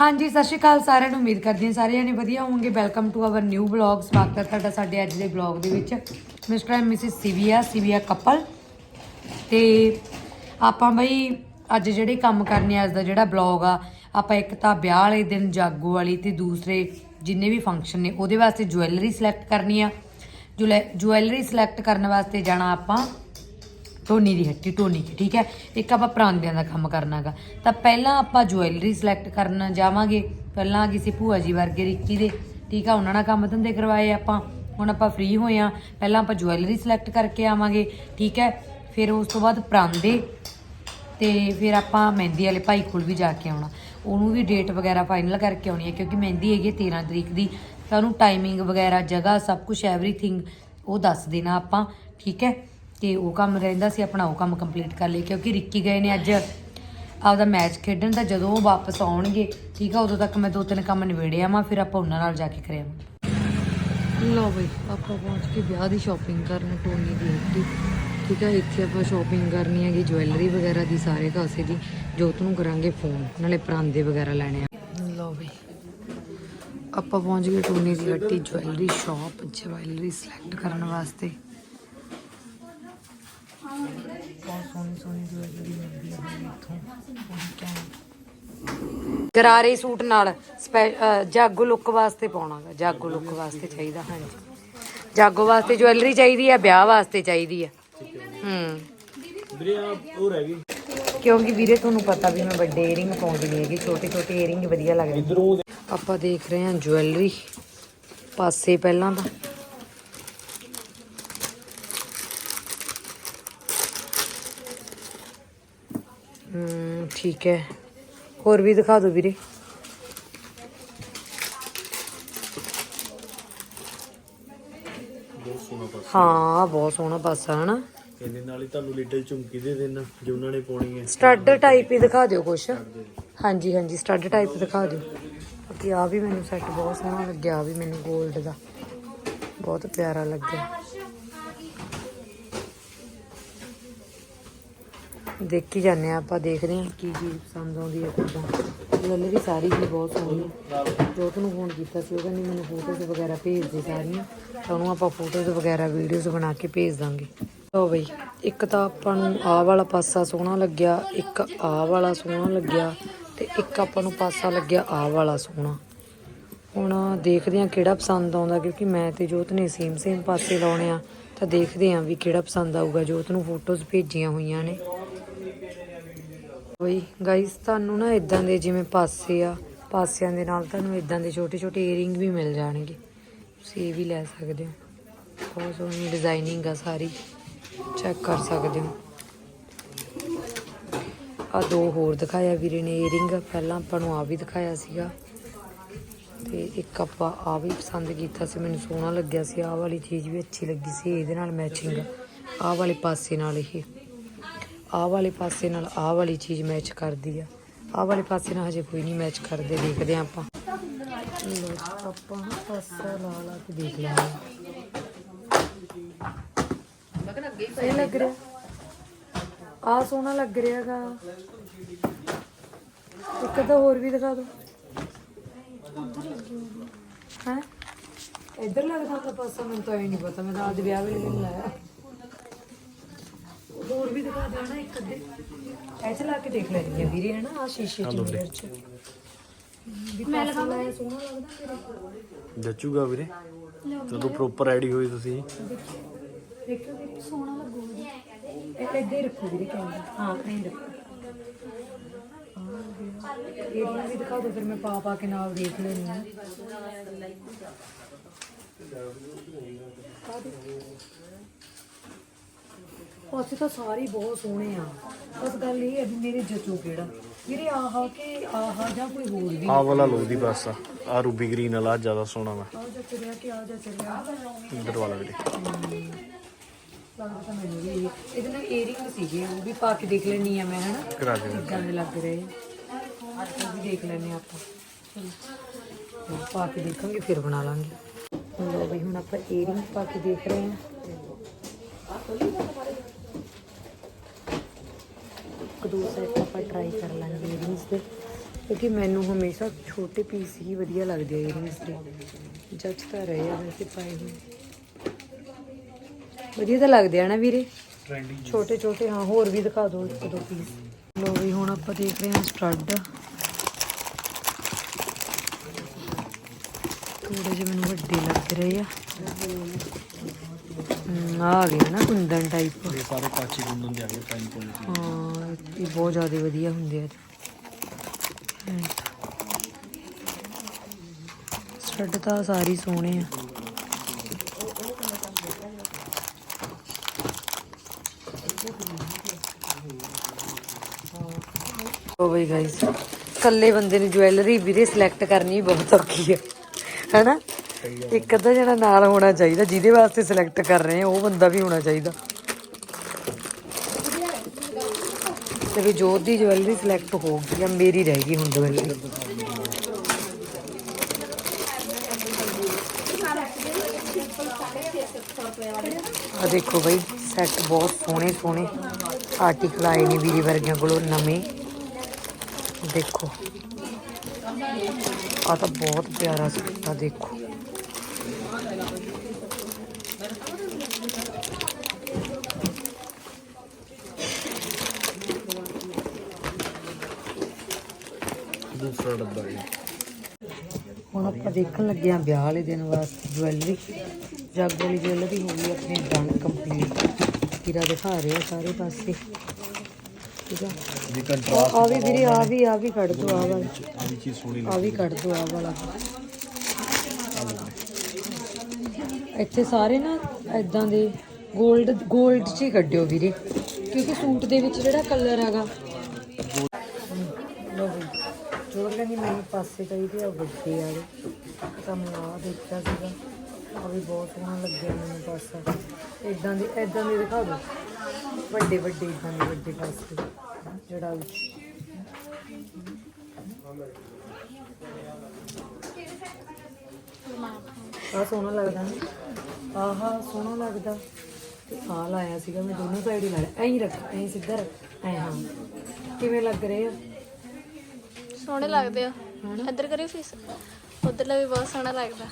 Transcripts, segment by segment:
ਹਾਂਜੀ, ਸਤਿ ਸ਼੍ਰੀ ਅਕਾਲ ਸਾਰਿਆਂ ਨੂੰ, ਉਮੀਦ ਕਰਦੀ ਹਾਂ ਸਾਰੇ ਜਣੇ ਵਧੀਆ ਹੋਵੋਗੇ। Welcome to our new blog ਸਵਾਗਤ ਹੈ ਤੁਹਾਡਾ ਸਾਡੇ ਅੱਜ ਦੇ ਬਲੌਗ ਦੇ ਵਿੱਚ। Mister and missus Sivia Sivia couple ਤੇ ਆਪਾਂ ਬਈ ਅੱਜ ਜਿਹੜੇ ਕੰਮ ਕਰਨੇ ਅੱਜ ਦਾ ਜਿਹੜਾ ਬਲੌਗ ਆ, ਆਪਾਂ ਇੱਕ ਤਾਂ ਵਿਆਹ ਵਾਲੇ ਦਿਨ ਜਾਗੋ ਵਾਲੀ ਤੇ ਦੂਸਰੇ ਜਿੰਨੇ ਵੀ ਫੰਕਸ਼ਨ ਨੇ, ਉਹਦੇ ਵਾਸਤੇ ਜੁਐਲਰੀ ਸਿਲੈਕਟ ਕਰਨੀ ਆ। ਜੁਐਲਰੀ ਸਿਲੈਕਟ ਕਰਨ ਵਾਸਤੇ ਜਾਣਾ ਆਪਾਂ। ਟੋਨੀ ਦੀ ਹੱਟੀ ਟੋਨੀ ਦੀ ਠੀਕ ਹੈ? ਇੱਕ ਆਪਾਂ ਪਰਾਂਦਿਆਂ ਦਾ ਕੰਮ ਕਰਨਾਗਾ। ਤਾਂ ਪਹਿਲਾਂ ਆਪਾਂ ਜੁਐਲਰੀ ਸਿਲੈਕਟ ਕਰਨ ਜਾਵਾਂਗੇ। ਪਹਿਲਾਂ ਕਿਸੇ ਭੂਆ ਜੀ ਵਰਗੇ, ਰਿੱਕੀ ਦੇ। ਠੀਕ ਆ, ਉਹਨਾਂ ਨਾਲ ਕੰਮ ਧੰਦੇ ਕਰਵਾਏ ਆਪਾਂ। ਹੁਣ ਆਪਾਂ ਫ੍ਰੀ ਹੋਏ ਆ। ਪਹਿਲਾਂ ਆਪਾਂ ਜੁਐਲਰੀ ਸਿਲੈਕਟ ਕਰਕੇ ਆਵਾਂਗੇ, ਠੀਕ ਹੈ? ਫਿਰ ਉਸ ਤੋਂ ਬਾਅਦ ਪਰਾਂਦੇ ਤੇ ਫਿਰ ਆਪਾਂ ਮਹਿੰਦੀ ਵਾਲੇ ਭਾਈ ਕੋਲ ਵੀ ਜਾ ਕੇ ਆਉਣਾ। ਉਹਨੂੰ ਵੀ ਡੇਟ ਵਗੈਰਾ ਫਾਈਨਲ ਕਰਕੇ ਆਉਣੀ ਹੈ, ਕਿਉਂਕਿ ਮਹਿੰਦੀ ਹੈਗੀ ਹੈ 13 ਤਰੀਕ ਦੀ। ਤਾਂ ਉਹਨੂੰ ਟਾਈਮਿੰਗ ਵਗੈਰਾ, ਜਗ੍ਹਾ, ਸਭ ਕੁਝ ਐਵਰੀਥਿੰਗ ਉਹ ਦੱਸ ਦੇਣਾ ਆਪਾਂ, ਠੀਕ ਹੈ? ਤੇ ਉਹ ਕੰਮ ਰਹਿੰਦਾ ਸੀ, ਆਪਣਾ ਉਹ ਕੰਮ ਕੰਪਲੀਟ ਕਰ ਲਈ, ਕਿਉਂਕਿ ਰਿੱਕੀ ਗਏ ਨੇ ਅੱਜ। ਆਪਦਾ ਮੈਚ ਖੇਡਣ ਦਾ ਜਦੋਂ ਉਹ ਵਾਪਸ ਆਉਣਗੇ, ਠੀਕ ਆ, ਉਦੋਂ ਤੱਕ ਮੈਂ ਦੋ ਤਿੰਨ ਕੰਮ ਨਿਬੇੜੇ ਆਵਾਂ ਫਿਰ ਆਪਾਂ ਉਹਨਾਂ ਨਾਲ ਜਾ ਕੇ ਕਰਿਆ ਲਓ ਬਈ, ਆਪਾਂ ਪਹੁੰਚ ਕੇ ਵਿਆਹ ਦੀ ਸ਼ਾਪਿੰਗ ਕਰਨ ਟੋਨੀ ਦੀ। ਹੱਟੀ ਠੀਕ ਹੈ ਇੱਥੇ ਆਪਾਂ ਸ਼ਾਪਿੰਗ ਕਰਨੀ ਹੈਗੀ ਜੁਐਲਰੀ ਵਗੈਰਾ ਦੀ ਸਾਰੇ ਕਾਸੇ ਦੀ। ਜੋਤ ਨੂੰ ਕਰਾਂਗੇ ਫੋਨ ਨਾਲੇ ਪਰਾਂਦੇ ਵਗੈਰਾ ਲੈਣੇ ਆ। ਲਓ ਬਈ, ਆਪਾਂ ਪਹੁੰਚ ਗਏ ਟੋਨੀ ਦੀ ਹੱਟੀ ਜੁਐਲਰੀ ਸ਼ਾਪ ਜੁਐਲਰੀ ਸਿਲੈਕਟ ਕਰਨ ਵਾਸਤੇ। ਬਹੁਤ ਸੋਹਣੀ ਸੋਹਣੀ ਜੁਐਲਰੀ ਮਿਲਦੀ ਹੈ ਇੱਥੋਂ ਗਰਾਰੇ ਸੂਟ ਨਾਲ ਜਾਗੋ ਲੁੱਕ ਵਾਸਤੇ ਪਾਉਣਾਗਾ ਜਾਗੋ ਲੁੱਕ ਵਾਸਤੇ ਚਾਹੀਦਾ ਹਾਂਜੀ। ਜਾਗੋ ਵਾਸਤੇ ਜੁਐਲਰੀ ਚਾਹੀਦੀ ਆ ਵਿਆਹ ਵਾਸਤੇ ਚਾਹੀਦੀ ਆ। ਹੂੰ। ਵੀਰੇ ਆ ਉਹ ਰਹਿ ਗਈ। ਕਿਉਂਕਿ ਵੀਰੇ ਤੁਹਾਨੂੰ ਪਤਾ ਵੀ ਮੈਂ ਵੱਡੇ ਏਅਰਿੰਗ ਪਾਉਂਦੀ ਨਹੀਂ ਹੈਗੀ ਛੋਟੇ ਛੋਟੇ ਏਅਰਿੰਗ ਵਧੀਆ ਲੱਗਦੇ ਆਪਾਂ ਦੇਖ ਰਹੇ ਹਾਂ ਜੁਐਲਰੀ ਪਾਸੇ ਪਹਿਲਾਂ ਤਾਂ। ਹਮ ਠੀਕ ਹੈ। ਹੋਰ ਵੀ ਦਿਖਾ ਦਿਓ ਵੀਰੇ। ਬਹੁਤ ਸੋਹਣਾ ਪਾਸ। ਹਾਂ ਬਹੁਤ ਸੋਹਣਾ ਪਾਸਾ ਹਨਾ? ਇਹਦੇ ਨਾਲ ਹੀ ਤੁਹਾਨੂੰ ਲਿਟਲ ਝੁਮਕੀ ਦੇ ਦੇਣਾ ਜੋ ਉਹਨਾਂ ਨੇ ਪਾਉਣੀ ਹੈ। ਸਟੱਡ ਟਾਈਪ ਹੀ ਦਿਖਾ ਦਿਓ ਕੁਛ। ਹਾਂਜੀ ਹਾਂਜੀ ਸਟੱਡ ਟਾਈਪ ਦਿਖਾ ਦਿਓ। ਬਾਕੀ ਆ ਵੀ ਮੈਨੂੰ ਸੈੱਟ ਬਹੁਤ ਸੋਹਣਾ ਲੱਗਿਆ ਆਹ ਵੀ ਮੈਨੂੰ 골ਡ ਦਾ। ਬਹੁਤ ਪਿਆਰਾ ਲੱਗਿਆ। ਦੇਖੀ ਜਾਂਦੇ ਆ ਆਪਾਂ ਦੇਖਦੇ ਹਾਂ ਕੀ ਚੀਜ਼ ਪਸੰਦ ਆਉਂਦੀ ਹੈ ਕਿੱਦਾਂ ਜੁਐਲਰੀ ਸਾਰੀ ਵੀ ਬਹੁਤ ਸੋਹਣੀ ਹੈ। ਜੋਤ ਨੂੰ ਫੋਨ ਕੀਤਾ ਸੀ, ਉਹ ਕਹਿੰਦੀ ਮੈਨੂੰ ਫੋਟੋਜ਼ ਵਗੈਰਾ ਭੇਜ ਦੇ ਸਾਰੀਆਂ। ਤਾਂ ਉਹਨੂੰ ਆਪਾਂ ਫੋਟੋਜ਼ ਵਗੈਰਾ ਵੀਡੀਓਜ਼ ਬਣਾ ਕੇ ਭੇਜ ਦਾਂਗੇ। ਲਓ ਬਈ, ਇੱਕ ਤਾਂ ਆਪਾਂ ਨੂੰ ਆਹ ਵਾਲਾ ਪਾਸਾ ਸੋਹਣਾ ਲੱਗਿਆ, ਇੱਕ ਆਹ ਵਾਲਾ ਸੋਹਣਾ ਲੱਗਿਆ ਤੇ ਇੱਕ ਆਪਾਂ ਨੂੰ ਪਾਸਾ ਲੱਗਿਆ ਆਹ ਵਾਲਾ ਸੋਹਣਾ। ਹੁਣ ਦੇਖਦੇ ਆ ਕਿਹੜਾ ਪਸੰਦ ਆਉਂਦਾ, ਕਿਉਂਕਿ ਮੈਂ ਤੇ ਜੋਤ ਨੇ ਸੇਮ ਸੇਮ ਪਾਸੇ ਲਾਉਣੇ ਆ। ਤਾਂ ਦੇਖਦੇ ਆ ਵੀ ਕਿਹੜਾ ਪਸੰਦ ਆਊਗਾ। ਜੋਤ ਨੂੰ ਫੋਟੋਜ਼ ਭੇਜੀਆਂ ਹੋਈਆਂ ਨੇ। ਬਈ ਗਾਇਸ ਤੁਹਾਨੂੰ ਨਾ ਇਦਾਂ ਦੇ ਜਿਵੇਂ ਪਾਸੇ ਆ, ਪਾਸਿਆਂ ਦੇ ਨਾਲ ਤੁਹਾਨੂੰ ਇਦਾਂ ਦੇ ਛੋਟੇ ਛੋਟੇ ਏਅਰਿੰਗ ਵੀ ਮਿਲ ਜਾਣਗੇ। ਤੁਸੀਂ ਇਹ ਵੀ ਲੈ ਸਕਦੇ ਹੋ। ਬਹੁਤ ਸੋਹਣੀ ਡਿਜ਼ਾਈਨਿੰਗ ਆ ਸਾਰੀ। ਚੈੱਕ ਕਰ ਸਕਦੇ ਹੋ। ਆ ਦੋ ਹੋਰ ਦਿਖਾਇਆ ਵੀਰੇ ਨੇ ਏਅਰਿੰਗ ਪਹਿਲਾਂ ਆਪਾਂ ਨੂੰ ਆ ਵੀ ਦਿਖਾਇਆ ਸੀਗਾ। ਤੇ ਇੱਕ ਆਪਾਂ ਆ ਵੀ ਪਸੰਦ ਕੀਤਾ ਸੀ। ਮੈਨੂੰ ਸੋਹਣਾ ਲੱਗਿਆ ਸੀ। ਆਹ ਵਾਲੀ ਚੀਜ਼ ਵੀ ਅੱਛੀ ਲੱਗੀ ਸੀ। ਇਹਦੇ ਨਾਲ ਮੈਚਿੰਗ ਆਹ ਵਾਲੇ ਪਾਸੇ ਨਾਲ ਇਹ। ਆਹ ਵਾਲੇ ਪਾਸੇ ਨਾਲ ਆਹ ਵਾਲੀ ਚੀਜ਼ ਮੈਚ ਕਰਦੀ ਆ। ਆਹ ਵਾਲੇ ਪਾਸੇ ਨਾਲ ਹਜੇ ਕੋਈ ਨਹੀਂ ਮੈਚ ਕਰਦੇ, ਦੇਖਦੇ ਆ ਆਪਾਂ। ਲੋ ਆਪਾਂ ਪਾਸਾ ਲਾ ਲਾ ਕੇ ਦੇਖ ਲੈਂਦੇ ਇਹ ਲੱਗ ਰਿਹਾ। ਆ ਸੋਹਣਾ ਲੱਗ ਰਿਹਾਗਾ। ਇੱਕ ਤਾਂ ਹੋਰ ਵੀ ਦਿਖਾ ਦਿਓ ਹੈ? ਇੱਧਰ ਲੱਗਦਾ ਤਾਂ ਪਾਸਾ, ਮੈਨੂੰ ਤਾਂ ਇਹ ਨਹੀਂ ਪਤਾ, ਮੈਂ ਤਾਂ ਅੱਜ ਵਿਆਹ ਵੇਲੇ ਨਹੀਂ ਲਾਇਆ। ਵੀ ਦਿਖਾ ਦਿਓ ਨਾ ਇੱਕ ਅੱਧੇ। ਐਸੇ ਲਾ ਕੇ ਦੇਖ ਲੈਣੀ ਆ ਵੀਰੇ ਹੈ ਨਾ ਆ ਸ਼ੀਸ਼ੇ ਚ ਮਿਰਰ ਚ ਵੀ ਪਾਸਾ ਲਾਇਆ ਸੋਹਣਾ ਲੱਗਦਾ ਮੇਰੇ ਜੱਚੂਗਾ ਵੀਰੇ। ਜਦੋਂ ਪ੍ਰੋਪਰ ਆਈਡੀ ਹੋਈ ਤੁਸੀਂ। ਦੇਖੋ ਦੇਖੋ ਸੋਹਣਾ ਲੱਗੂਗਾ ਇਹ ਇੱਧਰ ਹੀ ਰੱਖੋ ਵੀਰੇ ਕੈਮਰਾ। ਹਾਂ ਐਂ ਰੱਖੋ। ਇਹ ਵੀ ਦਿਖਾ ਦਿਓ ਫਿਰ ਮੈਂ ਪਾ ਪਾ ਕੇ ਨਾਲ ਦੇਖ ਲੈਣੀ ਆ ਪਾਸੇ ਤਾਂ ਸਾਰੇ ਬਹੁਤ ਸੋਹਣੇ ਆ। ਬਸ ਗੱਲ ਇਹ ਹੈ ਵੀ ਮੇਰੇ ਜਚੋ ਕਿਹੜਾ? ਵੀਰੇ ਆਹਾ ਕਿ ਆਹਾ ਜਾਂ ਕੋਈ ਹੋਰ ਵੀ? ਆਹ ਵਾਲਾ ਲੋ ਦੀ ਬਸ। ਆ ਆਹ ਰੂਬੀ ਗ੍ਰੀਨ ਵਾਲਾ ਆਹ ਜ਼ਿਆਦਾ ਸੋਹਣਾ ਵਾ। ਆ ਜਚ ਰਿਹਾ ਕਿ ਆ ਵਾਲਾ ਲੱਗਦਾ ਤਾਂ ਮੈਨੂੰ ਵੀ ਇਹ- ਇਹਦੇ ਨਾਲ ਏਅਰਿੰਗ ਸੀਗੇ ਉਹ ਵੀ ਪਾ ਕੇ ਦੇਖ ਲੈਣੀ ਆ ਮੈਂ ਹਨਾ? ਕਰਾ ਦੇ ਕਿੱਦਾਂ ਦੇ ਲੱਗ ਰਹੇ ਆ। ਉਹ ਵੀ ਦੇਖ ਲੈਣੇ ਆਪਾਂ। ਚਲੋ। ਉਹ ਪਾ ਕੇ ਦੇਖਾਂਗੇ ਫਿਰ ਬਣਾ ਲਾਂਗੇ। ਲੋ ਹੁਣ ਆਪਾਂ ਏਅਰਿੰਗ ਪਾ ਕੇ ਦੇਖ ਰਹੇ ਹਾਂ। ਇੱਕ ਦੋ ਸੈਟ ਆਪਾਂ ਟਰਾਈ ਕਰ ਲਾਂਗੇ ਏਅਰਿੰਗਸ ਦੇ। ਕਿਉਂਕਿ ਮੈਨੂੰ ਹਮੇਸ਼ਾ ਛੋਟੇ ਪੀਸ ਹੀ ਵਧੀਆ ਲੱਗਦੇ ਆ ਇਅਰਿੰਗਸ ਦੇ। ਜੱਜ ਤਾਂ ਰਹੇ ਆ ਵੈਸੇ ਪਾਏ ਹੋਏ। ਵਧੀਆ ਤਾਂ ਲੱਗਦੇ ਆ ਨਾ ਵੀਰੇ? ਟ੍ਰੈਂਡਿੰਗ ਛੋਟੇ ਛੋਟੇ ਹਾਂ ਹੋਰ ਵੀ ਦਿਖਾ ਦਿਓ ਇੱਕ ਦੋ ਪੀਸ ਲੋ ਵੀ ਹੁਣ ਆਪਾਂ ਦੇਖ ਰਹੇ ਹਾਂ ਸਟੱਡ ਥੋੜੇ ਜਿਹੇ ਮੈਨੂੰ ਵੱਡੇ ਲੱਗ ਰਹੇ ਆ। ਆ ਗਿਆ ਨਾ ਕੁੰਦਨ ਟਾਈਪ ਇਹ ਸਾਰੇ ਕਾਚੀ ਗੁੰਦਨ ਦੇ ਆ ਗਏ ਕੁਆਲਿਟੀ ਹਾਂ ਇਹ ਬਹੁਤ ਜ਼ਿਆਦਾ ਵਧੀਆ ਹੁੰਦੇ ਆ। ਸਟੱਡ ਤਾਂ ਸਾਰੇ ਸੋਹਣੇ ਆ। ਓ ਬਈ ਗਾਇਸ ਇਕੱਲੇ ਬੰਦੇ ਨੂੰ ਜੁਐਲਰੀ ਵੀਰੇ ਸਿਲੈਕਟ ਕਰਨੀ ਬਹੁਤ ਔਖੀ ਹੈ ਹੈਨਾ? ਇੱਕ ਅੱਧਾ ਜਣਾ ਨਾਲ ਹੋਣਾ ਚਾਹੀਦਾ, ਜਿਹਦੇ ਵਾਸਤੇ ਸਿਲੈਕਟ ਕਰ ਰਹੇ ਆ ਉਹ ਬੰਦਾ ਵੀ ਹੋਣਾ ਚਾਹੀਦਾ। ਤੇ ਵੀ ਜੋਤ ਦੀ ਜੁਐਲਰੀ ਸਿਲੈਕਟ ਹੋ ਗਈ ਆ, ਮੇਰੀ ਰਹਿ ਗਈ ਹੁਣ ਜੁਐਲਰੀ ਆ ਦੇਖੋ ਬਈ ਸੈੱਟ ਬਹੁਤ ਸੋਹਣੇ ਸੋਹਣੇ। ਆਰਟੀਕਲ ਆਏ ਨੇ ਵੀਰੇ ਵਰਗਿਆਂ ਕੋਲੋਂ, ਨਵੇਂ। ਦੇਖੋ। ਆ ਤਾਂ ਬਹੁਤ ਪਿਆਰਾ ਸੈੱਟ ਆ, ਦੇਖੋ। ਦੂਸਰਾ ਡੱਬਾ ਹੈ ਹੁਣ ਆਪਾਂ ਦੇਖਣ ਲੱਗੇ ਆ ਵਿਆਹ ਵਾਲੇ ਦਿਨ ਵਾਸਤੇ ਜੁਐਲਰੀ ਜੱਗ ਵਾਲੀ ਜੁਐਲਰੀ ਹੋ ਗਈ ਆਪਣੀ ਡਨ ਕੰਪਲੀਟ ਤੀਰਾ ਦਿਖਾ ਰਿਹਾ ਸਾਰੇ ਪਾਸੇ। ਠੀਕ ਆ? ਜੀ ਕੰਟਰਾਸਟ ਆ ਵੀ ਵੀਰੇ ਆ ਵੀ ਆ ਵੀ ਕੱਢ ਦੋ ਆ ਵਾਲਾ। ਆ ਵੀ ਚੀਜ਼ ਸੋਹਣੀ ਆ ਵੀ ਕੱਢ ਦੋ ਆ ਵਾਲਾ। ਇੱਥੇ ਸਾਰੇ ਨਾ ਐਦਾਂ ਦੇ 골ਡ 골ਡ ਚ ਹੀ ਕੱਢਿਓ ਵੀਰੇ। ਕਿਉਂਕਿ ਸੂਟ ਦੇ ਵਿੱਚ ਜਿਹੜਾ ਕਲਰ ਹੈਗਾ ਲੋ ਵੀ ਜੋੜ ਲੈਣੀ ਮੈਨੂੰ ਪਾਸੇ ਚਾਹੀਦੇ ਆ ਵੱਡੇ ਵਾਲੇ। ਤਾਂ ਮੈਂ ਆ ਦੇਖਿਆ ਸੀਗਾ। ਆ ਵੀ ਬਹੁਤ ਸੋਹਣਾ ਲੱਗਿਆ ਮੈਨੂੰ ਪਾਸਾ। ਇਦਾਂ ਦੇ ਇਦਾਂ ਦੇ ਦਿਖਾ ਦਿਓ ਵੱਡੇ ਵੱਡੇ ਇਦਾਂ ਦੇ ਵੱਡੇ ਪਾਸੇ। ਜਿਹੜਾ ਵਿੱਚ ਆ ਸੋਹਣਾ ਲੱਗਦਾ ਨਾ। ਆਹਾ ਸੋਹਣਾ ਲੱਗਦਾ। ਤੇ ਆ ਲਾਇਆ ਸੀਗਾ ਮੈਂ ਦੋਨੋਂ ਸਾਈਡ ਹੀ ਲਾਇਆ। ਐਂ ਹੀ ਰੱਖ, ਐਂ ਸਿੱਧਾ ਰੱਖ। ਐਂ ਹਾਂ। ਕਿਵੇਂ ਲੱਗ ਰਹੇ ਆ? ਸੋਹਣੇ ਲੱਗਦੇ ਆ। ਇੱਧਰ ਕਰੀ ਫੀਸ ਉਧਰਲਾ ਵੀ ਬਹੁਤ ਸੋਹਣਾ ਲੱਗਦਾ।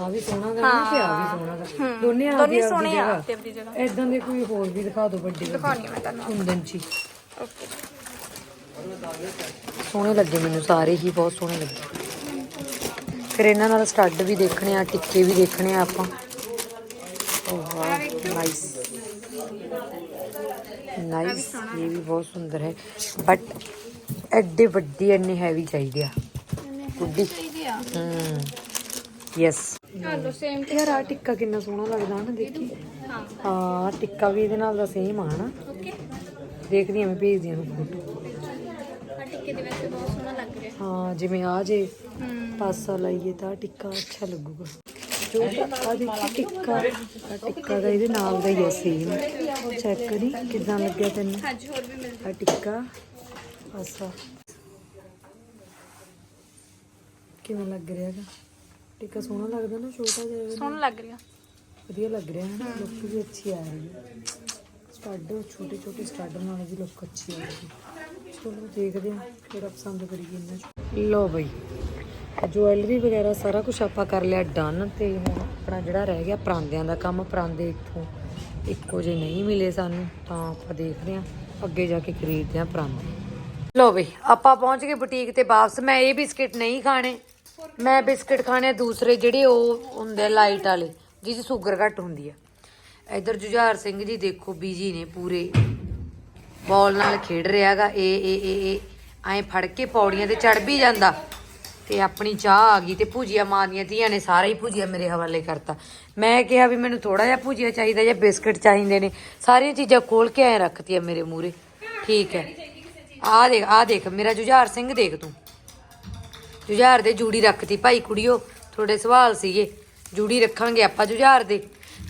ਆ ਵੀ ਸੋਹਣਾ ਗਾ ਤੇ ਆ ਵੀ ਸੋਹਣਾ ਗਾ। ਦੋਨੇ ਆ ਦੋਨੇ ਸੋਹਣੇ ਆ ਤੇ ਆਪਣੀ ਜਗ੍ਹਾ। ਇਦਾਂ ਦੇ ਕੋਈ ਹੋਰ ਵੀ ਦਿਖਾ ਦਿਓ ਵੱਡੇ ਦਿਖਾਉਣੀ ਮੈਂ ਤੁਹਾਨੂੰ। ਕੁੰਦਨ ਚੀ ਓਕੇ। ਸੋਹਣੇ ਲੱਗੇ ਮੈਨੂੰ ਸਾਰੇ ਹੀ ਬਹੁਤ ਸੋਹਣੇ ਲੱਗੇ। ਫਿਰ ਇਹਨਾਂ ਨਾਲ ਸਟੱਡ ਵੀ ਦੇਖਣੇ ਆ ਟਿੱਕੇ ਵੀ ਦੇਖਣੇ ਆ ਆਪਾਂ। ਓਹ ਵਾਹ ਨਾਈਸ ਨਾਈਸ ਇਹ ਵੀ ਬਹੁਤ ਸੁੰਦਰ ਹੈ। ਬਟ ਐਡੇ ਵੱਡੀ ਐਨੇ ਹੈਵੀ ਚਾਹੀਦੇ ਆ। ਗੁੱਡੀ ਚਾਹੀਦੀ ਆ ਹਮ। ਯੈਸ ਆਲੋ ਸੇਮ ਯਾਰ ਆ ਟਿੱਕਾ ਕਿੰਨਾ ਸੋਹਣਾ ਲੱਗਦਾ ਨਾ ਦੇਖੀ। ਹਾਂ ਹਾਂ ਟਿੱਕਾ ਵੀ ਇਹਦੇ ਨਾਲ ਦਾ ਸੇਮ ਆ ਨਾ ਓਕੇ ਦੇਖਦੀ ਆ ਮੈਂ ਭੇਜਦੀ ਆ ਨੂੰ ਫੋਟੋ ਆ ਟਿੱਕੇ ਦੇ ਵਿੱਚ ਬਹੁਤ ਸੋਹਣਾ ਲੱਗ ਰਿਹਾ। ਹਾਂ ਜਿਵੇਂ ਆ ਜੇ ਹੂੰ ਪਾਸਾ ਲਾਈਏ ਤਾਂ ਟਿੱਕਾ ਅੱਛਾ ਲੱਗੂਗਾ। ਜੋ ਆ ਦੇਖੀ ਟਿੱਕਾ ਆ ਟਿੱਕਾ ਦਾ ਇਹਦੇ ਨਾਲ ਦਾ ਹੀ ਹੈ ਸੇਮ ਚੈੱਕ ਕਰੀ ਕਿਦਾਂ ਲੱਗਿਆ ਤੈਨੂੰ? ਹਾਂਜੀ ਹੋਰ ਵੀ ਮਿਲਦਾ। ਆ ਟਿੱਕਾ ਪਾਸਾ। ਕਿਵੇਂ ਲੱਗ ਰਿਹਾ ਹੈਗਾ? ਟਿੱਕਾ ਸੋਹਣਾ ਲੱਗਦਾ ਨਾ ਛੋਟਾ ਜਿਹਾ ਇਹਦੇ। ਸੋਹਣਾ ਲੱਗ ਰਿਹਾ। ਵਧੀਆ ਲੱਗ ਰਿਹਾ ਹੈ ਨਾ ਲੁੱਕ ਵੀ ਅੱਛੀ ਆ ਰਹੀ ਹੈ। ਸਟੱਡ ਛੋਟੇ ਛੋਟੇ ਸਟੱਡ ਨਾਲ ਵੀ ਲੁੱਕ ਅੱਛੀ ਆ ਰਹੀ ਹੈ। ਚਲੋ ਦੇਖਦੇ ਹਾਂ ਕਿਹੜਾ ਪਸੰਦ ਕਰੀਏ ਇਹਨਾਂ ਚ। ਲੋ ਬਈ ਜੁਐਲਰੀ ਵਗੈਰਾ ਸਾਰਾ ਕੁਝ ਆਪਾਂ ਕਰ ਲਿਆ ਡਨ ਤੇ ਹੁਣ ਆਪਣਾ ਜਿਹੜਾ ਰਹਿ ਗਿਆ ਪਰਾਂਦਿਆਂ ਦਾ ਕੰਮ ਪਰਾਂਦੇ ਇੱਥੋਂ ਇੱਕੋ ਜਿਹੇ ਨਹੀਂ ਮਿਲੇ ਸਾਨੂੰ ਤਾਂ ਆਪਾਂ ਦੇਖਦੇ ਹਾਂ ਅੱਗੇ ਜਾ ਕੇ ਖਰੀਦਦੇ ਹਾਂ ਪਰਾਂਦੇ। ਲੋ ਬਈ ਆਪਾਂ ਪਹੁੰਚ ਗਏ ਬੁਟੀਕ ਤੇ ਵਾਪਸ ਮੈਂ ਇਹ ਬਿਸਕਟ ਨਹੀਂ ਖਾਣੇ। ਮੈਂ ਬਿਸਕਟ ਖਾਣੇ ਆ, ਦੂਸਰੇ ਜਿਹੜੇ ਉਹ ਹੁੰਦੇ ਲਾਈਟ ਵਾਲੇ, ਜਿਹਦੀ ਸ਼ੂਗਰ ਘੱਟ ਹੁੰਦੀ ਆ। ਇਧਰ ਜੁਝਾਰ ਸਿੰਘ ਜੀ ਦੇਖੋ ਬੀਜੀ ਨੇ ਪੂਰੇ। ਬਾਲ ਨਾਲ ਖੇਡ ਰਿਹਾਗਾ ਇਹ ਇਹ ਇਹ ਇਹ। ਐਂ ਫੜ ਕੇ ਪੌੜੀਆਂ ਤੇ ਚੜ ਵੀ ਜਾਂਦਾ। ਤੇ ਆਪਣੀ ਚਾਹ ਆ ਗਈ ਤੇ ਭੁਜੀਆ ਮਾਂ ਦੀਆਂ ਧੀਆਂ ਨੇ ਸਾਰਾ ਹੀ ਭੁਜੀਆ ਮੇਰੇ ਹਵਾਲੇ ਕਰਤਾ। ਮੈਂ ਕਿਹਾ ਵੀ ਮੈਨੂੰ ਥੋੜਾ ਜਿਹਾ ਭੁਜੀਆ ਚਾਹੀਦਾ ਜਾਂ ਬਿਸਕਟ ਚਾਹੀਦੇ ਨੇ। ਸਾਰੀਆਂ ਚੀਜ਼ਾਂ ਖੋਲ ਕੇ ਐ ਰੱਖਤੀਆਂ ਮੇਰੇ ਮੂਰੇ ਠੀਕ ਹੈ। ਆ ਦੇਖ ਆ ਦੇਖ, ਮੇਰਾ ਜੁਝਾਰ ਸਿੰਘ ਦੇਖ ਤੂੰ। ਜੁਝਾਰ ਦੇ ਜੂੜੀ ਰੱਖਤੀ ਭਾਈ ਕੁੜੀਓ ਥੋੜੇ ਸਵਾਲ ਸੀਗੇ। ਜੂੜੀ ਰੱਖਾਂਗੇ ਆਪਾਂ ਜੁਝਾਰ ਦੇ।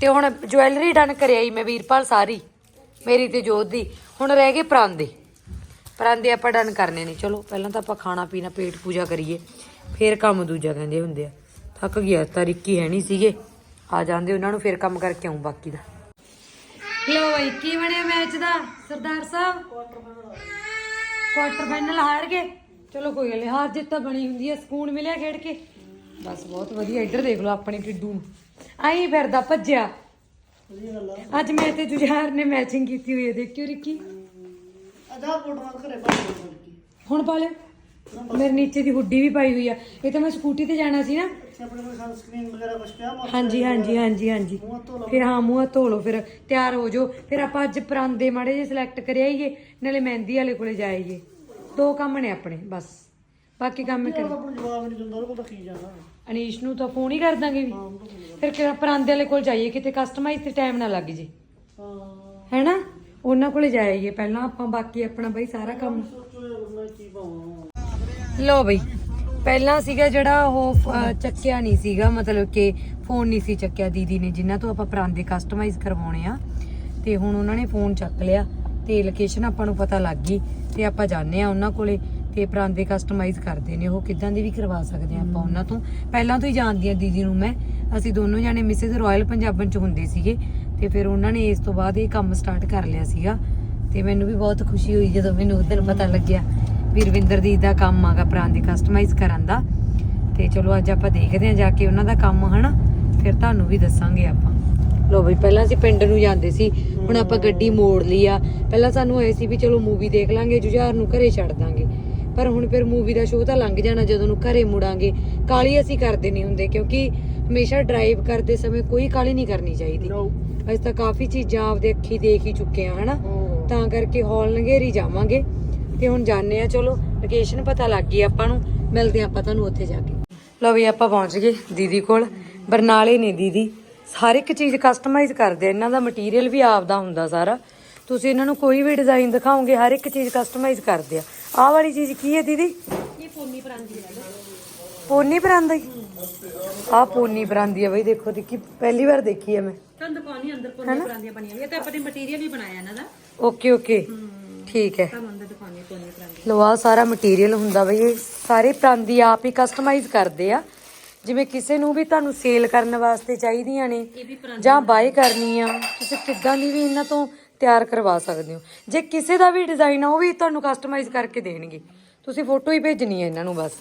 ਤੇ ਹੁਣ ਜੁਐਲਰੀ ਡਨ ਕਰਿਆਈ ਮੈਂ ਵੀਰਪਾਲ ਸਾਰੀ ਮੇਰੀ ਤੇ ਜੋਤ ਦੀ। ਹੁਣ ਰਹਿ ਗਏ ਪਰਾਂਦੇ। ਪਰਾਂਦੇ ਆਪਾਂ ਡਨ ਕਰਨੇ ਨੇ। ਚਲੋ ਪਹਿਲਾਂ ਤਾਂ ਆਪਾਂ ਖਾਣਾ ਪੀਣਾ ਪੇਟ ਪੂਜਾ ਕਰੀਏ। ਫੇਰ ਕੰਮ ਦੂਜਾ ਕਹਿੰਦੇ ਹੁੰਦੇ ਆ। ਥੱਕ ਗਿਆ ਤਾਂ ਰਿੱਕੀ ਹੈ ਨਹੀਂ ਸੀਗੇ। ਆ ਜਾਂਦੇ ਉਹਨਾਂ ਨੂੰ ਫੇਰ ਕੰਮ ਕਰਕੇ ਆਉਂ ਬਾਕੀ ਦਾ। ਲੋ ਬਈ ਕੀ ਬਣਿਆ ਮੈਚ ਦਾ? ਸਰਦਾਰ ਸਾਹਿਬ? ਕੁਆਟਰ ਫਾਈਨਲ ਹਾਰ ਗਏ? ਚਲੋ ਕੋਈ ਗੱਲ ਨਹੀਂ ਹਾਰ ਜਿੱਤ ਤਾਂ ਬਣੀ ਹੁੰਦੀ ਹੈ ਸਕੂਨ ਮਿਲਿਆ ਖੇਡ ਕੇ। ਬਸ ਬਹੁਤ ਵਧੀਆ ਇੱਧਰ ਦੇਖ ਲਓ ਆਪਣੇ ਟਿੱਡੂ। ਨੂੰ ਆਈ ਫਿਰਦਾ ਭੱਜਿਆ। ਅੱਜ ਮੈਂ ਤੇ ਜੁਝਾਰ ਨੇ ਮੈਚਿੰਗ ਕੀਤੀ ਹੋਈ ਹੈ ਦੇਖਿਓ ਰਿੱਕੀ। ਅਦਾ ਫੋਟੋਆਂ ਘਰੇ ਪਾ ਲਓ ਹੁਣ ਪਾ ਲਿਆ ਮੇਰੇ ਨੀਚੇ ਦੀ ਹੁੱਡੀ ਵੀ ਪਾਈ ਹੋਈ ਆ। ਇਹ ਤਾਂ ਮੈਂ ਸਕੂਟੀ ਤੇ ਜਾਣਾ ਸੀ ਨਾ। ਆਪਣੇ ਕੋਲ ਸਨਸਕ੍ਰੀਨ ਵਗੈਰਾ ਕੁਝ ਪਿਆ ਮੋ ਹਾਂਜੀ ਹਾਂਜੀ ਹਾਂਜੀ ਹਾਂਜੀ। ਫਿਰ ਹਾਂ ਮੂੰਹ ਧੋ ਲਓ ਫਿਰ ਤਿਆਰ ਹੋ ਜਾਓ। ਫਿਰ ਆਪਾਂ ਅੱਜ ਪਰਾਂਦੇ ਮਾੜੇ ਜਿਹੇ ਸਿਲੈਕਟ ਕਰਿਆ ਆਈਏ ਨਾਲੇ ਮਹਿੰਦੀ ਵਾਲੇ ਕੋਲੇ ਜਾਈਏ। ਦੋ ਕੰਮ ਨੇ ਆਪਣੇ ਬਸ। ਬਾਕੀ ਕੰਮ ਕਰ। ਆਪਣਾ ਜਵਾਬ ਨਹੀਂ ਦਿੰਦਾ ਉਹਦੇ ਕੋਲ ਤਾਂ ਕੀ ਜਾਣਾ? ਅਨੀਸ਼ ਨੂੰ ਤਾਂ ਫੋਨ ਹੀ ਕਰ ਦਾਂਗੇ ਵੀ। ਫਿਰ ਕਿਹੜਾ ਪਰਾਂਦੇ ਵਾਲੇ ਕੋਲ ਜਾਈਏ ਕਿਤੇ ਕਸਟਮਾਈਜ਼ ਤੇ ਟਾਈਮ ਨਾ ਲੱਗ ਜੇ। ਹਾਂ। ਹੈਨਾ? ਉਹਨਾਂ ਕੋਲੇ ਜਾਈਏ ਪਹਿਲਾਂ ਆਪਾਂ ਬਾਕੀ ਆਪਣਾ ਬਈ ਸਾਰਾ ਕੰਮ। ਕੀ ਲੋ ਬਈ ਪਹਿਲਾਂ ਸੀਗਾ ਜਿਹੜਾ ਉਹ ਚੱਕਿਆ ਨਹੀਂ ਸੀਗਾ ਮਤਲਬ ਕਿ ਫੋਨ ਨਹੀਂ ਸੀ ਚੱਕਿਆ ਦੀਦੀ ਨੇ ਜਿਨ੍ਹਾਂ ਤੋਂ ਆਪਾਂ ਪਰਾਂਦੇ ਕਸਟਮਾਈਜ਼ ਕਰਵਾਉਣੇ ਆ। ਤੇ ਹੁਣ ਉਹਨਾਂ ਨੇ ਫੋਨ ਚੱਕ ਲਿਆ। ਤੇ ਲੋਕੇਸ਼ਨ ਆਪਾਂ ਨੂੰ ਪਤਾ ਲੱਗ ਗਈ ਤੇ ਆਪਾਂ ਜਾਣੇ ਆ ਉਹਨਾਂ ਕੋਲੇ ਤੇ ਪਰਾਂਦੇ ਕਸਟਮਾਈਜ਼ ਕਰਦੇ ਨੇ ਉਹ ਕਿਦਾਂ ਦੇ ਵੀ ਕਰਵਾ ਸਕਦੇ ਆ ਆਪਾਂ ਉਹਨਾਂ ਤੋਂ। ਪਹਿਲਾਂ ਤੋਂ ਹੀ ਜਾਣਦੀ ਆ ਦੀਦੀ ਨੂੰ ਮੈਂ। ਅਸੀਂ ਦੋਨੋਂ ਜਾਣੇ ਮਿਸਿਸ ਰਾਇਲ ਪੰਜਾਬਨ ਚ ਹੁੰਦੇ ਸੀਗੇ ਤੇ ਫਿਰ ਉਹਨਾਂ ਨੇ ਇਸ ਤੋਂ ਬਾਅਦ ਇਹ ਕੰਮ ਸਟਾਰਟ ਕਰ ਲਿਆ ਸੀਗਾ। ਤੇ ਮੈਨੂੰ ਵੀ ਬਹੁਤ ਖੁਸ਼ੀ ਹੋਈ ਜਦੋਂ ਮੈਨੂੰ ਉਸ ਦਿਨ ਪਤਾ ਲੱਗਿਆ ਵੀਰਵਿੰਦਰ ਦੀ ਦਾ ਕੰਮ ਆਗਾ ਪਰਾਂਦੇ ਕਸਟਮਾਈਜ਼ ਕਰਨ ਦਾ। ਤੇ ਚਲੋ ਅੱਜ ਆਪਾਂ ਦੇਖਦੇ ਹਾਂ ਜਾ ਕੇ ਉਹਨਾਂ ਦਾ ਕੰਮ ਹਨਾ? ਫਿਰ ਤੁਹਾਨੂੰ ਵੀ ਦੱਸਾਂਗੇ ਆਪਾਂ। ਲੋ ਬਈ ਪਹਿਲਾਂ ਅਸੀਂ ਪਿੰਡ ਨੂੰ ਜਾਂਦੇ ਸੀ ਹੁਣ ਆਪਾਂ ਗੱਡੀ ਮੋੜ ਲਈ ਆ। ਪਹਿਲਾਂ ਸਾਨੂੰ ਹੋਏ ਸੀ ਵੀ ਚਲੋ ਮੂਵੀ ਦੇਖ ਲਾਂਗੇ ਜੁਝਾਰ ਨੂੰ ਘਰੇ ਛੱਡ ਦਾਂਗੇ। ਪਰ ਹੁਣ ਫਿਰ ਮੂਵੀ ਦਾ ਸ਼ੋਅ ਤਾਂ ਲੰਘ ਜਾਣਾ ਜਦੋਂ ਨੂੰ ਘਰੇ ਮੁੜਾਂਗੇ। ਕਾਲੀ ਅਸੀਂ ਕਰਦੇ ਨਹੀਂ ਹੁੰਦੇ ਕਿਉਂਕਿ ਹਮੇਸ਼ਾ ਡਰਾਈਵ ਕਰਦੇ ਸਮੇਂ ਕੋਈ ਕਾਲੀ ਨਹੀਂ ਕਰਨੀ ਚਾਹੀਦੀ। ਅਸੀਂ ਤਾਂ ਕਾਫੀ ਚੀਜ਼ਾਂ ਆਪਦੇ ਅੱਖੀ ਦੇਖ ਹੀ ਚੁੱਕੇ ਆ ਹਨਾ? ਤਾਂ ਕਰਕੇ ਹੌਲ ਨਗੇਰੀ ਜਾਵਾਂਗੇ। ਤੇ ਹੁਣ ਜਾਣੇ ਆ ਚਲੋ ਲੋਕੇਸ਼ਨ ਪਤਾ ਲੱਗ ਗਈ ਆਪਾਂ ਨੂੰ। ਮਿਲਦੇ ਆਪਾਂ ਤੁਹਾਨੂੰ ਉੱਥੇ ਜਾ ਕੇ। ਲਓ ਵੀ ਆਪਾਂ ਪਹੁੰਚ ਗਏ ਦੀਦੀ ਕੋਲ। ਬਰਨਾਲੇ ਨੇ ਦੀਦੀ। ਹਰ ਇੱਕ ਚੀਜ਼ ਕਸਟਮਾਈਜ਼ ਕਰਦੇ ਆ। ਇਹਨਾਂ ਦਾ ਮਟੀਰੀਅਲ ਵੀ ਆਪਦਾ ਹੁੰਦਾ ਸਾਰਾ। ਤੁਸੀਂ ਇਹਨਾਂ ਨੂੰ ਕੋਈ ਵੀ ਡਿਜ਼ਾਈਨ ਦਿਖਾਓਗੇ ਹਰ ਇੱਕ ਚੀਜ਼ ਕਸਟਮਾਈਜ਼ ਕਰਦੇ ਆ। ਆਹ ਵਾਲੀ ਚੀਜ਼ ਕੀ ਹੈ ਦੀਦੀ? ਇਹ ਪੋਨੀ ਪਰਾਂਦੀ ਹੈ। ਪੋਨੀ ਪਰਾਂਦੀ? ਆਹ ਪੋਨੀ ਪਰਾਂਦੀ ਹੈ ਬਈ ਦੇਖੋ ਦੇਖੀ ਪਹਿਲੀ ਵਾਰ ਦੇਖੀ ਹੈ ਮੈਂ। ਤੁਹਾਨੂੰ ਦਿਖਾਉਣੀ ਅੰਦਰ ਪੋਨੀ ਪਰਾਂਦੀਆਂ ਬਣੀਆਂ ਹੋਈਆਂ। ਤੇ ਆਪਾਂ ਨੇ ਮਟੀਰੀਅਲ ਵੀ ਬਣਾਇਆ ਇਹਨਾਂ ਦਾ। Okay okay. ਠੀਕ ਹੈ। ਤੁਹਾਨੂੰ ਅੰਦਰ ਦਿਖਾਉਣੀ ਪੋਨੀ ਪਰਾਂਦੀ। ਲੋ ਆਹ ਸਾਰਾ ਮਟੀਰੀਅਲ ਹੁੰਦਾ ਬਈ ਇਹ ਸਾਰੇ ਪ੍ਰਾਂਦੀ ਆਪ ਹੀ ਕਸਟਮਾਈਜ਼ ਕਰਦੇ ਆ। ਜਿਵੇਂ ਕਿਸੇ ਨੂੰ ਵੀ ਤੁਹਾਨੂੰ ਸੇਲ ਕਰਨ ਵਾਸਤੇ ਚਾਹੀਦੀਆਂ ਨੇ ਜਾਂ ਬਾਏ ਕਰਨੀ ਆ ਤੁਸੀਂ ਕਿੱਦਾਂ ਦੀ ਵੀ ਇਹਨਾਂ ਤੋਂ ਤਿਆਰ ਕਰਵਾ ਸਕਦੇ ਹੋ। ਜੇ ਕਿਸੇ ਦਾ ਵੀ ਡਿਜ਼ਾਈਨ ਆ ਉਹ ਵੀ ਤੁਹਾਨੂੰ ਕਸਟਮਾਈਜ਼ ਕਰਕੇ ਦੇਣਗੇ। ਤੁਸੀਂ ਫੋਟੋ ਹੀ ਭੇਜਣੀ ਹੈ ਇਹਨਾਂ ਨੂੰ ਬਸ।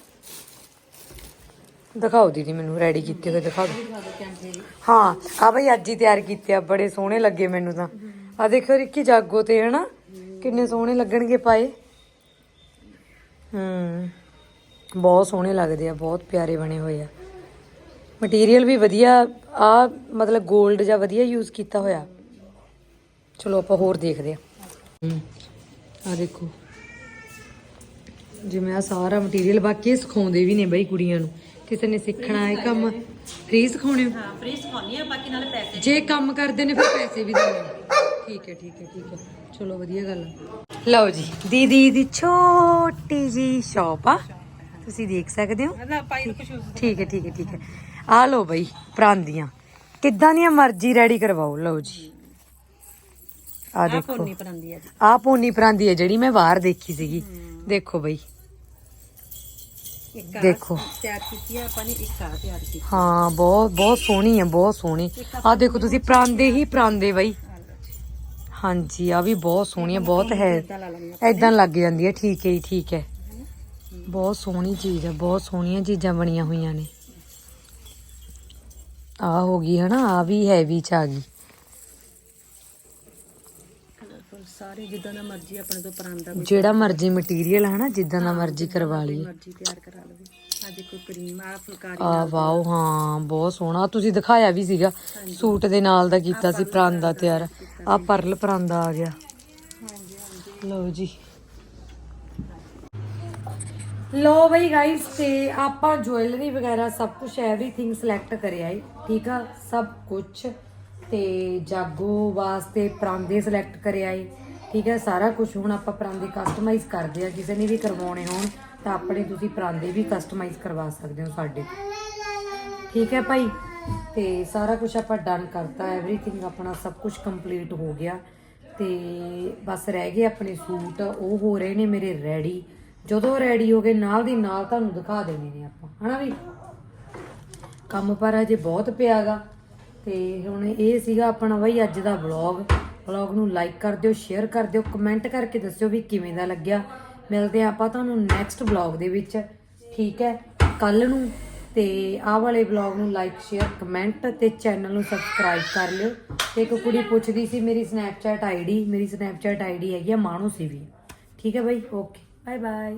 ਦਿਖਾਓ ਦੀਦੀ ਮੈਨੂੰ ਰੈਡੀ ਕੀਤੇ ਹੋਏ ਦਿਖਾ ਦਿਓ ਹਾਂ ਆ ਬਈ ਅੱਜ ਹੀ ਤਿਆਰ ਕੀਤੇ ਆ ਬੜੇ ਸੋਹਣੇ ਲੱਗੇ ਮੈਨੂੰ ਤਾਂ। ਆ ਦੇਖੋ ਰਿੱਕੀ ਜਾਗੋ ਤੇ ਹਨਾ ਕਿੰਨੇ ਸੋਹਣੇ ਲੱਗਣਗੇ ਪਾਏ। ਹੂੰ ਬਹੁਤ ਸੋਹਣੇ ਲੱਗਦੇ ਆ ਬਹੁਤ ਪਿਆਰੇ ਬਣੇ ਹੋਏ ਆ। ਮਟੀਰੀਅਲ ਵੀ ਵਧੀਆ ਆ ਮਤਲਬ 골ਡ ਜਾਂ ਵਧੀਆ ਯੂਜ਼ ਕੀਤਾ ਹੋਇਆ। ਚਲੋ ਆਪਾਂ ਹੋਰ ਦੇਖਦੇ ਆ ਆ ਦੇਖੋ। ਜਿਵੇਂ ਆ ਸਾਰਾ ਮਟੀਰੀਅਲ ਬਾਕੀ ਸਿਖਾਉਂਦੇ ਵੀ ਨੇ ਬਈ ਕੁੜੀਆਂ ਨੂੰ। ਕਿਸੇ ਨੇ ਸਿੱਖਣਾ ਹੈ ਕੰਮ ਫ੍ਰੀ ਸਿਖਾਉਣੇ ਹੋ? ਫ੍ਰੀ ਸਿਖਾਉਣੀ ਆ ਬਾਕੀ ਨਾਲੇ ਪੈਸੇ ਜੇ ਕੰਮ ਕਰਦੇ ਨੇ ਫਿਰ ਪੈਸੇ ਵੀ ਦਿੰਦੇ ਠੀਕ ਹੈ ਠੀਕ ਹੈ ਠੀਕ ਹੈ। ਚਲੋ ਵਧੀਆ ਗੱਲ ਆ। ਲਓ ਜੀ ਦੀਦੀ ਦੀ ਛੋਟੀ ਜੀ ਸ਼ਾਪ ਆ। ਤੁਸੀਂ ਦੇਖ ਸਕਦੇ ਹੋ? ਠੀਕ ਹੈ। ਠੀਕ ਹੈ ਠੀਕ ਹੈ। ਆ ਲਓ ਬਈ ਪਰਾਂਦੀਆਂ ਕਿੱਦਾਂ ਦੀਆਂ ਮਰਜ਼ੀ ਰੈਡੀ ਕਰਵਾਓ ਲਓ ਜੀ। ਆ ਦੇਖੋ। ਪੋਨੀ ਪਰਾਂਦੀ ਆ ਜੀ। ਆ ਪੋਨੀ ਪਰਾਂਦੀ ਹੈ ਜਿਹੜੀ ਮੈਂ ਬਾਹਰ ਦੇਖੀ ਸੀਗੀ। ਦੇਖੋ ਬਈ। ਇੱਕ ਆਹ ਦੇਖੋ। ਤਿਆਰ ਕੀਤੀ ਆ ਆਪਾਂ ਨੇ ਇੱਕ ਆ ਤਿਆਰ ਕੀਤੀ। ਹਾਂ ਬਹੁਤ ਬਹੁਤ ਸੋਹਣੀ ਹੈ ਬਹੁਤ ਸੋਹਣੀ। ਆ ਦੇਖੋ ਤੁਸੀਂ ਪਰਾਂਦੇ ਹੀ ਪਰਾਂਦੇ ਬਈ। ਹਾਂਜੀ ਆ ਵੀ ਬਹੁਤ ਸੋਹਣੀ ਹੈ ਬਹੁਤ ਹੈ ਲਾ ਲਾਂਗੇ ਐਦਾਂ ਲੱਗ ਜਾਂਦੀ ਹੈ ਠੀਕ ਹੈ ਜੀ ਠੀਕ ਹੈ। ਬਹੁਤ ਸੋਹਣੀ ਚੀਜ਼ ਹੈ ਬਹੁਤ ਸੋਹਣੀਆਂ ਚੀਜ਼ਾਂ ਬਣੀਆਂ ਹੋਈਆਂ ਨੇ। ਆ ਹੋ ਗਈ ਹਨਾ ਆ ਵੀ ਹੈਵੀ ਚ ਆ ਗਈ। ਕਲਰਫੁਲ ਸਾਰੇ ਜਿੱਦਾਂ ਦਾ ਮਰਜ਼ੀ ਆਪਣੇ ਤੋਂ ਪਰਾਂਦਾ ਜਿਹੜਾ ਮਰਜ਼ੀ ਮਟੀਰੀਅਲ ਹਨਾ ਜਿੱਦਾਂ ਦਾ ਮਰਜ਼ੀ ਕਰਵਾ ਲਈਏ। ਮਰਜ਼ੀ ਤਿਆਰ ਕਰਾ ਲਵੇ। ਆ ਦੇਖੋ ਕਰੀਮ ਆ ਫੁਲਕਾਰੀ ਆ ਵਾਓ ਹਾਂ ਬਹੁਤ ਸੋਹਣਾ। ਤੁਸੀਂ ਦਿਖਾਇਆ ਵੀ ਸੀਗਾ ਸੂਟ ਦੇ ਨਾਲ ਦਾ ਕੀਤਾ ਸੀ ਪਰਾਂਦਾ ਤਿਆਰ। ਆ ਪਰਲ ਪਰਾਂਦਾ ਆ ਗਿਆ। ਲਓ ਜੀ। ਲੋ ਬਈ ਗਾਇਸ ਤੇ ਆਪਾਂ ਜੁਐਲਰੀ ਵਗੈਰਾ ਸਭ ਕੁਝ ਐਵਰੀਥਿੰਗ ਸਿਲੈਕਟ ਕਰਿਆ ਈ, ਠੀਕ ਆ? ਸਭ ਕੁਝ ਤੇ ਜਾਗੋ ਵਾਸਤੇ ਪਰਾਂਦੇ ਸਿਲੈਕਟ ਕਰਿਆ ਈ, ਠੀਕ ਹੈ ਸਾਰਾ ਕੁਝ ਹੁਣ ਆਪਾਂ ਪਰਾਂਦੇ ਕਸਟਮਾਈਜ਼ ਕਰਦੇ ਆ, ਕਿਸੇ ਨੇ ਵੀ ਕਰਵਾਉਣੇ ਹੋਣ ਤਾਂ ਆਪਣੇ ਤੁਸੀਂ ਪਰਾਂਦੇ ਵੀ ਕਸਟਮਾਈਜ਼ ਕਰਵਾ ਸਕਦੇ ਹੋ ਸਾਡੇ ਠੀਕ ਹੈ ਭਾਈ? ਤੇ ਸਾਰਾ ਕੁਝ ਆਪਾਂ ਡਨ ਕਰਤਾ ਐਵਰੀਥਿੰਗ ਆਪਣਾ ਸਭ ਕੁਝ ਕੰਪਲੀਟ ਹੋ ਗਿਆ। ਤੇ ਬਸ ਰਹਿ ਗਏ ਆਪਣੇ ਸੂਟ, ਉਹ ਹੋ ਰਹੇ ਨੇ ਮੇਰੇ ਰੈਡੀ ਜਦੋਂ ਰੈਡੀ ਹੋ ਗਏ, ਨਾਲ ਦੀ ਨਾਲ ਤੁਹਾਨੂੰ ਦਿਖਾ ਦੇਣੇ ਨੇ ਆਪਾਂ, ਹਨਾ ਵੀ? ਕੰਮ ਪਰ ਅਜੇ ਬਹੁਤ ਪਿਆਗਾ ਤੇ ਹੁਣ ਇਹ ਸੀਗਾ ਆਪਣਾ ਬਈ ਅੱਜ ਦਾ ਵਲੌਗ ਵਲੌਗ ਨੂੰ ਲਾਈਕ ਕਰ ਦਿਓ ਸ਼ੇਅਰ ਕਰ ਦਿਓ ਕਮੈਂਟ ਕਰਕੇ ਦੱਸਿਓ ਵੀ ਕਿਵੇਂ ਦਾ ਲੱਗਿਆ। ਮਿਲਦੇ ਆ ਆਪਾਂ ਤੁਹਾਨੂੰ ਨੈਕਸਟ ਵਲੌਗ ਦੇ ਵਿੱਚ, ਠੀਕ ਹੈ? ਕੱਲ ਨੂੰ, ਤੇ ਆਹ ਵਾਲੇ ਵਲੌਗ ਨੂੰ ਲਾਈਕ ਸ਼ੇਅਰ ਕਮੈਂਟ ਤੇ ਚੈਨਲ ਨੂੰ ਸਬਸਕ੍ਰਾਈਬ ਕਰ ਲਿਓ। ਤੇ ਇੱਕ ਕੁੜੀ ਪੁੱਛਦੀ ਸੀ, ਮੇਰੀ ਸਨੈਪਚੈਟ ਆਈਡੀ ਮੇਰੀ ਸਨੈਪਚੈਟ ਆਈਡੀ ਹੈਗੀ ਆ ਮਾਨੂ ਸੀਵੀ ਠੀਕ ਹੈ ਬਾਈ? Okay bye bye